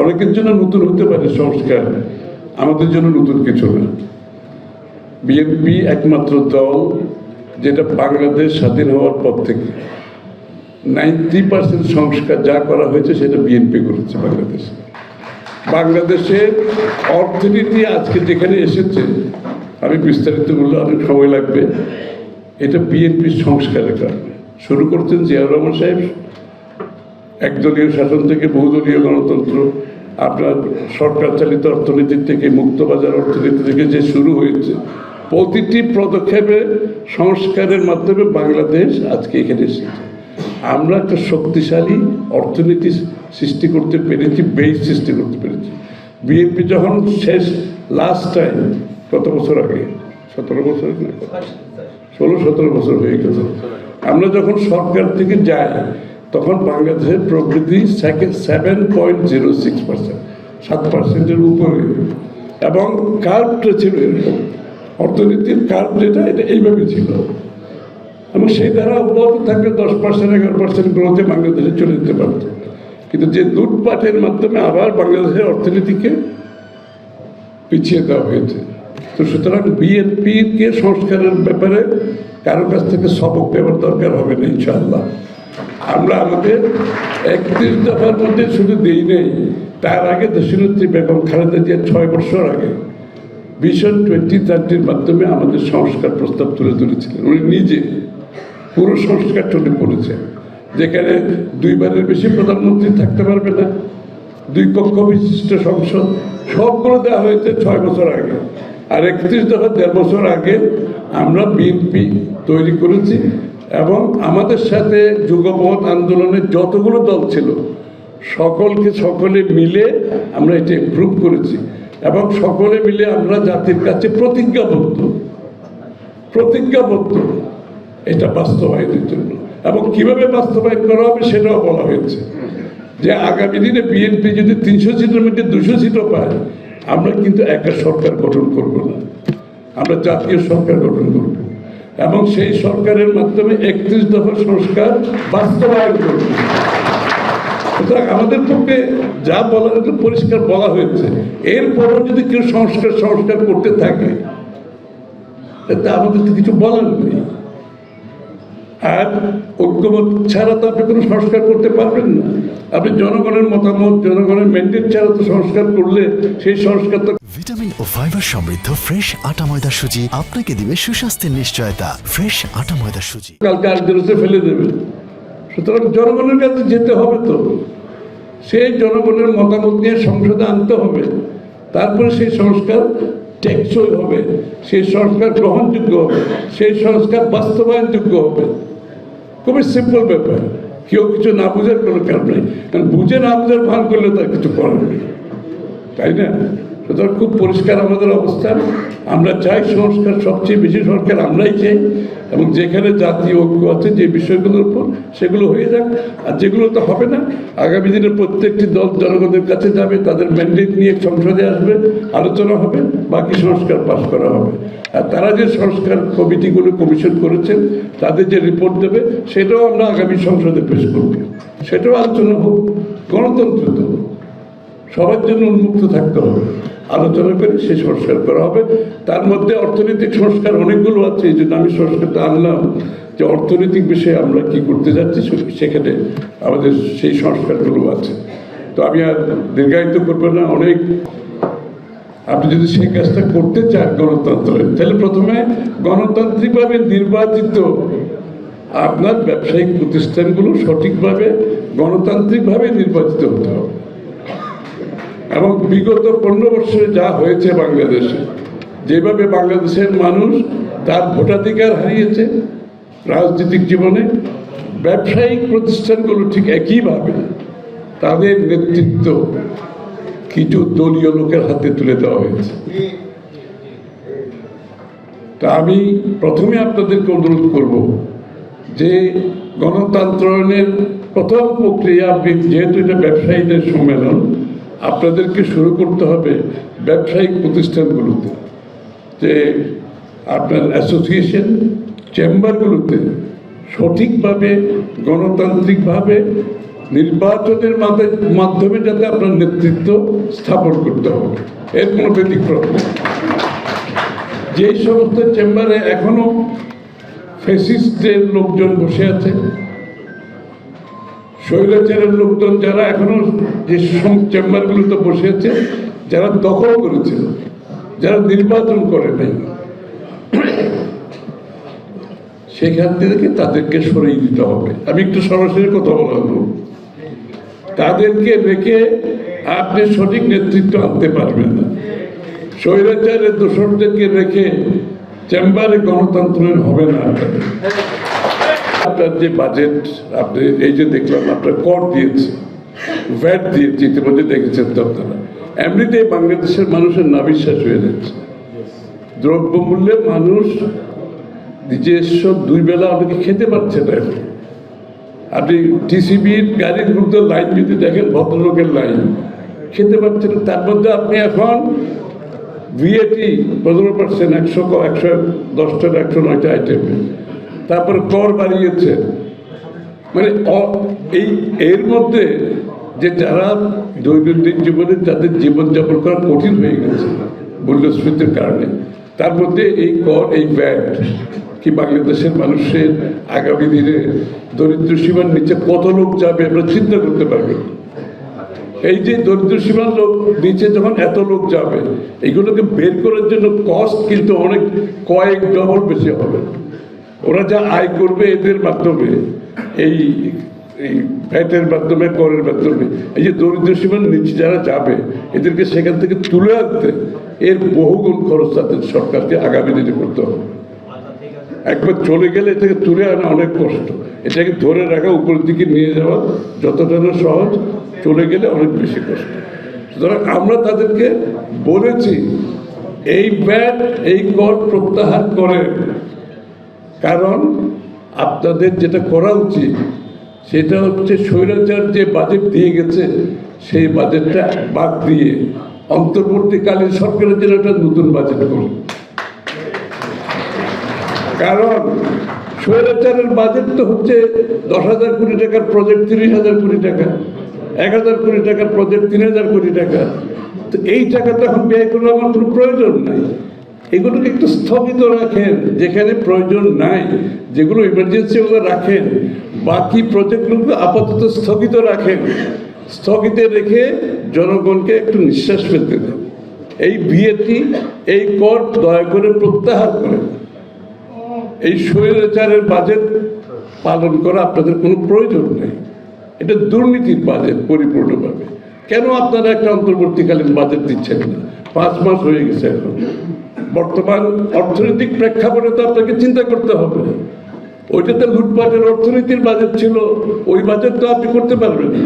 অনেকের জন্য নতুন হতে পারে সংস্কার, আমাদের জন্য নতুন কিছু না। বিএনপি একমাত্র দল যেটা বাংলাদেশ স্বাধীন হওয়ার পর থেকে নাইনটি পার্সেন্ট সংস্কার যা করা হয়েছে সেটা বিএনপি করেছে বাংলাদেশে। বাংলাদেশের অর্থনীতি আজকে যেখানে এসেছে, আমি বিস্তারিত বললে অনেক সময় লাগবে, এটা বিএনপির সংস্কারের কারণে। শুরু করছেন জিয়াউর রহমান সাহেব, একদলীয় শাসন থেকে বহুদলীয় গণতন্ত্র আপনার সরকার চালিত অর্থনীতির থেকে, মুক্তবাজার অর্থনীতি থেকে যে শুরু হয়েছে, প্রতিটি পদক্ষেপে সংস্কারের মাধ্যমে বাংলাদেশ আজকে এখানে এসেছে। আমরা একটা শক্তিশালী অর্থনীতি সৃষ্টি করতে পেরেছি বেস সৃষ্টি করতে পেরেছি। বিএনপি যখন শেষ লাস্ট টাইম কত বছর আগে? সতেরো বছর ষোলো সতেরো বছর হয়ে গেছে। আমরা যখন সরকার থেকে যাই তখন বাংলাদেশের প্রবৃদ্ধি seven point zero six percent সাত পার্সেন্টের উপরে। এবং কার্ভটা ছিল এরকম। অর্থনীতির কার্ভ যেটা এটা এইভাবে ছিল। এবং সেই দ্বারা অব্যাহত থাকলে দশ পার্সেন্ট এগারো পার্সেন্ট গ্রোথে বাংলাদেশে চলে যেতে পারত। কিন্তু যে লুটপাটের মাধ্যমে আবার বাংলাদেশের অর্থনীতিকে পিছিয়ে দেওয়া হয়েছে। তো সুতরাং বিএনপিকে সংস্কারের ব্যাপারে কারও কাছ থেকে সবক দেওয়ার দরকার হবে না, ইনশাআল্লাহ। আমরা আমাদের একত্রিশ দফার মধ্যে শুধু দেই নেই, তার আগে দেশনেত্রী বেগম খালেদা জিয়া ছয় বছর আগে ভিশন টোয়েন্টি থার্টির মাধ্যমে আমাদের সংস্কার প্রস্তাব তুলে ধরেছিলেন। উনি নিজে পুরো সংস্কারটা উনি করেছেন, যেখানে দুইবারের বেশি প্রধানমন্ত্রী থাকতে পারবে না, দুই কক্ষ বিশিষ্ট সংসদ, সবগুলো দেওয়া হয়েছে ছয় বছর আগে। আর একত্রিশ দফা দেড় বছর আগে আমরা বিএনপি তৈরি করেছি এবং আমাদের সাথে যুগপথ আন্দোলনের যতগুলো দল ছিল, সকলকে সকলে মিলে আমরা এটা ইমপ্রুভ করেছি এবং সকলে মিলে আমরা জাতির কাছে প্রতিজ্ঞাবদ্ধ। প্রতিজ্ঞাবদ্ধ। এটা বাস্তবায়নের জন্য। এবং কীভাবে বাস্তবায়ন করা হবে সেটাও বলা হয়েছে। যে আগামী দিনে বিএনপি যদি তিনশো সিটের মধ্যে দুশো সিটও পায়, আমরা কিন্তু একটা সরকার গঠন করব না। আমরা জাতীয় সরকার গঠন করব। এবং সেই সরকারের মাধ্যমে একত্রিশ দফা সংস্কার বাস্তবায়ন করবে। সুতরাং আমাদের পক্ষে যা বলা হয়েছে পরিষ্কার বলা হয়েছে। এরপরও যদি কেউ সংস্কার সংস্কার করতে থাকে তা আমাদের তো কিছু বলার নেই। আর ঐক্যমত ছাড়া তো আপনি কোনো সংস্কার করতে পারবেন না। আপনি জনগণের মতামত জনগণের ম্যান্ডেট ছাড়া তো সংস্কার করলে সেই সংস্কার তো ভিটামিন ও ফাইবার সমৃদ্ধ ফ্রেশ আটা ময়দা সুজি আপনাকে দিবে সুস্বাস্থ্যের নিশ্চয়তা। ফ্রেশ আটা ময়দা সুজি। কালকে আরেকজনকে ফেলে দেবে। সুতরাং জনগণের কাছে যেতে হবে তো। সেই জনগণের মতামত নিয়ে সংসদে আনতে হবে। তারপরে সেই সংস্কার টেকসই হবে। সেই সংস্কার গ্রহণযোগ্য হবে। সেই সংস্কার বাস্তবায়নযোগ্য হবে। খুবই সিম্পল ব্যাপার। কেউ কিছু না বুঝার কোনো কারণ নেই। কারণ বুঝে না বুঝার ভান করলে তার কিছু করার নেই। তাই না? সুতরাং খুব পরিষ্কার আমাদের অবস্থান। আমরা চাই সংস্কার, সবচেয়ে বেশি সংস্কার আমরাই চাই। এবং যেখানে জাতীয় ঐক্য আছে, যে বিষয়গুলোর উপর সেগুলো হয়ে যাক। আর যেগুলো তো হবে না, আগামী দিনে প্রত্যেকটি দল জনগণের কাছে যাবে, তাদের ম্যান্ডেট নিয়ে সংসদে আসবে, আলোচনা হবে, বাকি সংস্কার পাশ করা হবে। আর তারা যে সংস্কার কমিটিগুলো কমিশন করেছেন, তাদের যে রিপোর্ট দেবে, সেটাও আমরা আগামী সংসদে পেশ করব। সেটাও আলোচনা হোক, গণতন্ত্র তো। সবার জন্য উন্মুক্ত থাকতে হবে। আলোচনা করে সেই সংস্কার করা হবে। তার মধ্যে অর্থনৈতিক সংস্কার অনেকগুলো আছে, এই জন্য আমি সংস্কারটা আনলাম যে অর্থনৈতিক বিষয়ে আমরা কি করতে যাচ্ছি সেখানে আমাদের সেই সংস্কারগুলো আছে। তো আমি আর দীর্ঘায়িত করব না, অনেক আপনি যদি সেই কাজটা করতে চান গণতন্ত্রে, তাহলে প্রথমে গণতান্ত্রিকভাবে নির্বাচিত আপনার ব্যবসায়িক প্রতিষ্ঠানগুলো সঠিকভাবে গণতান্ত্রিকভাবে নির্বাচিত হতে হবে। এবং বিগত পনেরো বছরে যা হয়েছে বাংলাদেশে, যেভাবে বাংলাদেশের মানুষ তার ভোটাধিকার হারিয়েছে রাজনৈতিক জীবনে, ব্যবসায়িক প্রতিষ্ঠানগুলো ঠিক একইভাবে তাদের নেতৃত্ব কিছু দলীয় লোকের হাতে তুলে দেওয়া হয়েছে। তা আমি প্রথমে আপনাদেরকে অনুরোধ করব যে গণতন্ত্রের প্রথম প্রক্রিয়া যেহেতু এটা ব্যবসায়ীদের সম্মেলন আপনাদেরকে শুরু করতে হবে ব্যবসায়িক প্রতিষ্ঠানগুলোতে। যে আপনার অ্যাসোসিয়েশন চেম্বারগুলোতে সঠিকভাবে, গণতান্ত্রিকভাবে, নির্বাচনের মাধ্যমে যাতে আপনার নেতৃত্ব স্থাপন করতে হবে। এর কোনো ব্যতিক্রম নেই। যে সমস্ত চেম্বারে এখনও ফেসিস্টের লোকজন বসে আছে স্বৈরাচারের লোকজন যারা এখনও যে চেম্বারগুলোতে বসে আছে, যারা দখল করেছিল, যারা নির্বাচন করে নাই, সেখান থেকে তাদেরকে সরিয়ে দিতে হবে। আমি একটু সরাসরি কথা বলব। তাদেরকে রেখে আপনি সঠিক নেতৃত্ব আনতে পারবেন না। স্বৈরাচারের দোষরদেরকে রেখে চেম্বারে গণতন্ত্রের হবে না। আপনার যে বাজেট আপনি এই যে দেখলাম, আপনার কর দিয়েছে ভ্যাট দিয়েছে, ইতিমধ্যে দেখেছেন তো আপনারা। এমনিতেই বাংলাদেশের মানুষের নাবিশ্বাস হয়ে যাচ্ছে। দ্রব্যমূল্যে মানুষ নিজস্ব দুই বেলা অনেকে খেতে পারছে না এখন। আপনি টিসিবির গাড়ির মধ্যে লাইন যদি দেখেন, ভদ্রলোকের লাইন খেতে পারছেন তার মধ্যে আপনি এখন ভিএটি পনেরো পার্সেন্ট একশো একশো দশটা একশো নয়টা আইটেমে তারপরে কর বাড়িয়েছে। মানে এই, এর মধ্যে যে যারা দৈনন্দিন জীবনে তাদের জীবনযাপন করা কঠিন হয়ে গেছে, মূল্যস্ফীতির কারণে, তার মধ্যে এই কর, এই ব্যাট কি বাংলাদেশের মানুষের আগামী দিনে দরিদ্র সীমার নিচে কত লোক যাবে আমরা চিন্তা করতে পারবেন এই যে দরিদ্র সীমার লোক নিচে যখন এত লোক যাবে, এগুলোকে বের করার জন্য কস্ট কিন্তু অনেক, কয়েক ডবল বেশি হবে। ওরা যা আয় করবে এদের মাধ্যমে, এই এই ভ্যাটের মাধ্যমে, করের মাধ্যমে, এই যে দরিদ্র সীমার নিচে যারা যাবে, এদেরকে সেখান থেকে তুলে আনতে এর বহুগুণ খরচ তাদের সরকারকে আগামী দিনে করতে হবে। একবার চলে গেলে এটাকে তুলে আনা অনেক কষ্ট। এটাকে ধরে রাখা, উপরের দিকে নিয়ে যাওয়া যতটা না সহজ, চলে গেলে অনেক বেশি কষ্ট। সুতরাং আমরা তাদেরকে বলেছি, এই ব্যাট, এই কর প্রত্যাহার করে কারণ আপনাদের যেটা করা উচিত, সেটা হচ্ছে স্বৈরাচার যে বাজেট দিয়ে গেছে, সেই বাজেটটা বাদ দিয়ে অন্তর্বর্তীকালীন সরকারের জন্য একটা নতুন বাজেট করুন। কারণ স্বৈরাচারের বাজেট তো হচ্ছে দশ হাজার কোটি টাকার প্রজেক্ট তিরিশ হাজার কোটি টাকা, এক হাজার কোটি টাকার প্রজেক্ট তিন হাজার কোটি টাকা। তো এই টাকা এখন ব্যয় করার আমার কোনো প্রয়োজন নাই। এগুলোকে একটু স্থগিত রাখেন, যেখানে প্রয়োজন নাই, যেগুলো ইমার্জেন্সি ওগুলো রাখেন। বাকি প্রজেক্টগুলোকে আপাতত স্থগিত রাখেন। স্থগিতে রেখে জনগণকে একটু নিঃশ্বাস ফেলতে দেন। এই বিয়েটি এই কর দয়া করে প্রত্যাহার করেন। এই স্বৈরাচারের বাজেট পালন করা আপনাদের কোনো প্রয়োজন নেই। এটা দুর্নীতির বাজেট পরিপূর্ণভাবে। কেন আপনারা একটা অন্তর্বর্তীকালীন বাজেট দিচ্ছেন না? পাঁচ মাস হয়ে গেছে এখন। বর্তমান অর্থনৈতিক প্রেক্ষাপটে তো আপনাকে চিন্তা করতে হবে। ওইটাতে লুটপাটের অর্থনীতির বাজেট ছিল, ওই বাজেট তো আপনি করতে পারবেন না।